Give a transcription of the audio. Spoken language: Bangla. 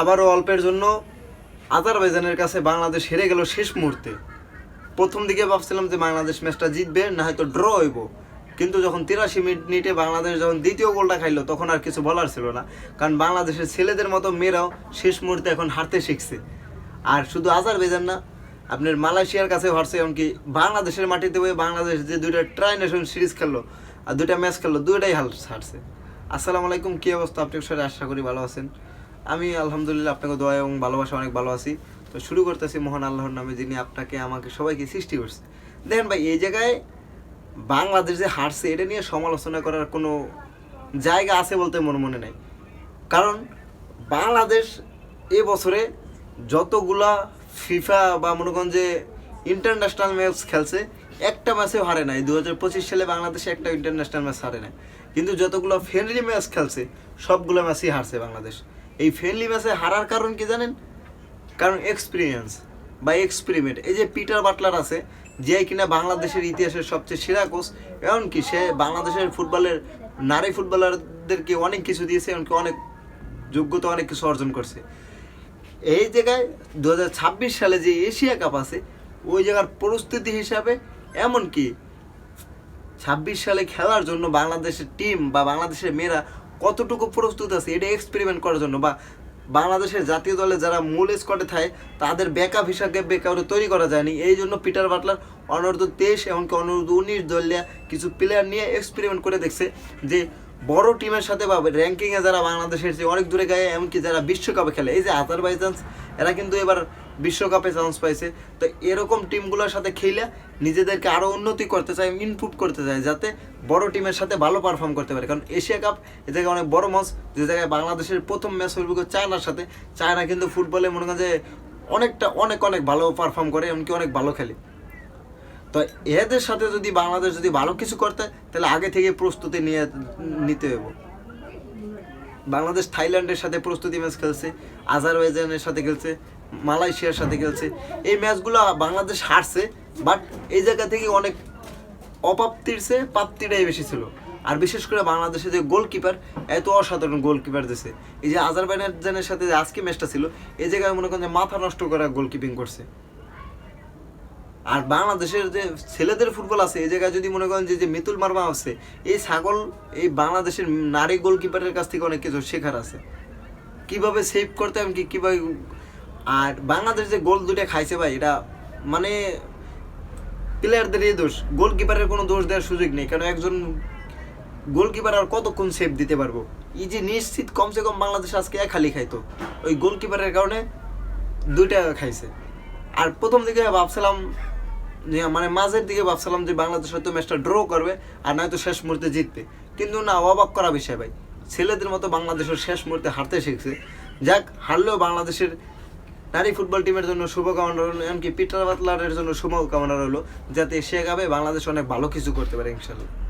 আবারও অল্পের জন্য আজারবাইজানের কাছে বাংলাদেশ হেরে গেল শেষ মুহূর্তে। প্রথম দিকে ভাবছিলাম যে বাংলাদেশ ম্যাচটা জিতবে, না হয়তো ড্র হইব। কিন্তু যখন তিরাশি মিনিটে বাংলাদেশ যখন দ্বিতীয় গোলটা খাইলো, তখন আর কিছু বলার ছিল না। কারণ বাংলাদেশের ছেলেদের মতো মেয়েরাও শেষ মুহূর্তে এখন হারতে শিখছে। আর শুধু আজারবাইজান না, আপনার মালয়েশিয়ার কাছে হারছে, এমনকি বাংলাদেশের মাটিতে হয়ে বাংলাদেশ যে দুইটা ট্রাই নেশন সিরিজ খেললো আর দুইটা ম্যাচ খেললো, দুইটাই হাল হারছে। আসসালামু আলাইকুম, কী অবস্থা? আপনি সাথে আশা করি ভালো আছেন। আমি আলহামদুলিল্লাহ আপনাকে দোয়া এবং ভালোবাসা অনেক ভালো আছি। তো শুরু করতেছি মহান আল্লাহর নামে যিনি আপনাকে, আমাকে সবাইকে সৃষ্টি করছে। দেখেন ভাই, এই জায়গায় বাংলাদেশ যে হারছে, এটা নিয়ে সমালোচনা করার কোনো জায়গা আছে বলতে মনে মনে নাই। কারণ বাংলাদেশ এ বছরে যতগুলা ফিফা বা মনে করেন যে ইন্টারন্যাশনাল ম্যাচ খেলছে, একটা ম্যাচেও হারে নাই। দু হাজার পঁচিশ সালে বাংলাদেশে একটা ইন্টারন্যাশনাল ম্যাচ হারে নাই। কিন্তু যতগুলো ফ্রেন্ডলি ম্যাচ খেলছে, সবগুলো ম্যাচই হারছে বাংলাদেশ। এই ফ্রেন্ডলি ম্যাচে হারার কারণ কি জানেন? কারণ এক্সপিরিয়েন্স বা এক্সপেরিমেন্ট এই যে পিটার বাটলার আছে, যে কিনা বাংলাদেশের ইতিহাসের সবচেয়ে সেরা কোচ এমনকি সে বাংলাদেশের ফুটবলের নারী ফুটবলারদেরকে অনেক কিছু দিয়েছে, এমনকি অনেক যোগ্যতা, অনেক কিছু অর্জন করছে। এই জায়গায় দু হাজার ছাব্বিশ সালে যে এশিয়া কাপ আছে, ওই জায়গার পরিস্থিতি হিসাবে এমনকি ছাব্বিশ সালে খেলার জন্য বাংলাদেশের টিম বা বাংলাদেশের মেয়েরা কতটুকু প্রস্তুত আছে, এটা এক্সপেরিমেন্ট করার জন্য বা বাংলাদেশের জাতীয় দলে যারা মূল স্কোয়াডে থাকে, তাদের ব্যাকআপ হিসাবে ব্যাকআপ তৈরি করা যায়নি। এই জন্য পিটার বাটলার অনূর্ধ্ব তেইশ এমনকি অনূর্ধ্ব উনিশ দলীয় কিছু প্লেয়ার নিয়ে এক্সপেরিমেন্ট করে দেখছে যে বড় টিমের সাথে বা র্যাঙ্কিংয়ে যারা বাংলাদেশের যে অনেক দূরে গায়ে এমনকি যারা বিশ্বকাপে খেলে, এই যে আজারবাইজান এরা কিন্তু এবার বিশ্বকাপে চান্স পাইছে। তো এরকম টিমগুলোর সাথে খেলে নিজেদেরকে আরও উন্নতি করতে চায় ইমপ্রুভ করতে চায় যাতে বড় টিমের সাথে ভালো পারফর্ম করতে পারে। কারণ এশিয়া কাপ এ জায়গায় অনেক বড় মঞ্চ যে জায়গায় বাংলাদেশের প্রথম ম্যাচ হইব চায়নার সাথে। চায়না কিন্তু ফুটবলে মনে করেন যে অনেকটা, অনেক অনেক ভালো পারফর্ম করে, এমনকি অনেক ভালো খেলে। তো এদের সাথে যদি বাংলাদেশ যদি ভালো কিছু করতে, তাহলে আগে থেকে প্রস্তুতি নিয়ে, নিতে হবে বাংলাদেশ থাইল্যান্ডের সাথে প্রস্তুতি ম্যাচ খেলছে, আজারবাইজানের সাথে খেলছে মালয়েশিয়ার সাথে খেলছে। এই ম্যাচগুলো বাংলাদেশ হারছে বাট এই জায়গা থেকে অনেক অপ্রাপ্তির চেয়ে প্রাপ্তিটাই বেশি ছিল। আর বিশেষ করে বাংলাদেশে যে গোলকিপার এত অসাধারণ গোলকিপার দিছে। এই যে আজারবাইজানের সাথে যে আজকে ম্যাচটা ছিল, এই জায়গায় মনে করেন যে মাথা নষ্ট করা গোলকিপিং করছে। আর বাংলাদেশের যে ছেলেদের ফুটবল আছে, এই জায়গায় যদি মনে করেন যে যে মিতুল মার্মা আছে, এই ছাগল, এই বাংলাদেশের নারী গোলকিপারের কাছ থেকে অনেক কিছু শেখার আছে। কীভাবে সেভ করতে এমনকি কীভাবে আর বাংলাদেশ যে গোল দুটা খাইছে ভাই, এটা মানে প্লেয়ারদেরই দোষ। গোলকিপারের কোনো দোষ দেওয়ার সুযোগ নেই কারণ একজন গোলকিপার আর কতক্ষণ সেভ দিতে পারব? এই যে নিশ্চিত কমসে কম বাংলাদেশ আজকে এক খালি খাইতো। ওই গোলকিপারের কারণে দুইটা খাইছে। আর প্রথম দিকে ভাবছিলাম যে মানে মাঝের দিকে ভাবছিলাম যে বাংলাদেশ হয়তো ম্যাচটা ড্র করবে, আর নয়তো শেষ মুহূর্তে জিতবে। কিন্তু না, অবাক করা বিষয় ভাই। ছেলেদের মতো বাংলাদেশের শেষ মুহূর্তে হারতে শিখছে। যাক, হারলেও বাংলাদেশের নারী ফুটবল টিমের জন্য শুভকামনা রইল, এমনকি পিটার বাতলারের জন্য শুভকামনা রইল, যাতে সে গাবে বাংলাদেশ অনেক ভালো কিছু করতে পারে ইনশাল্লাহ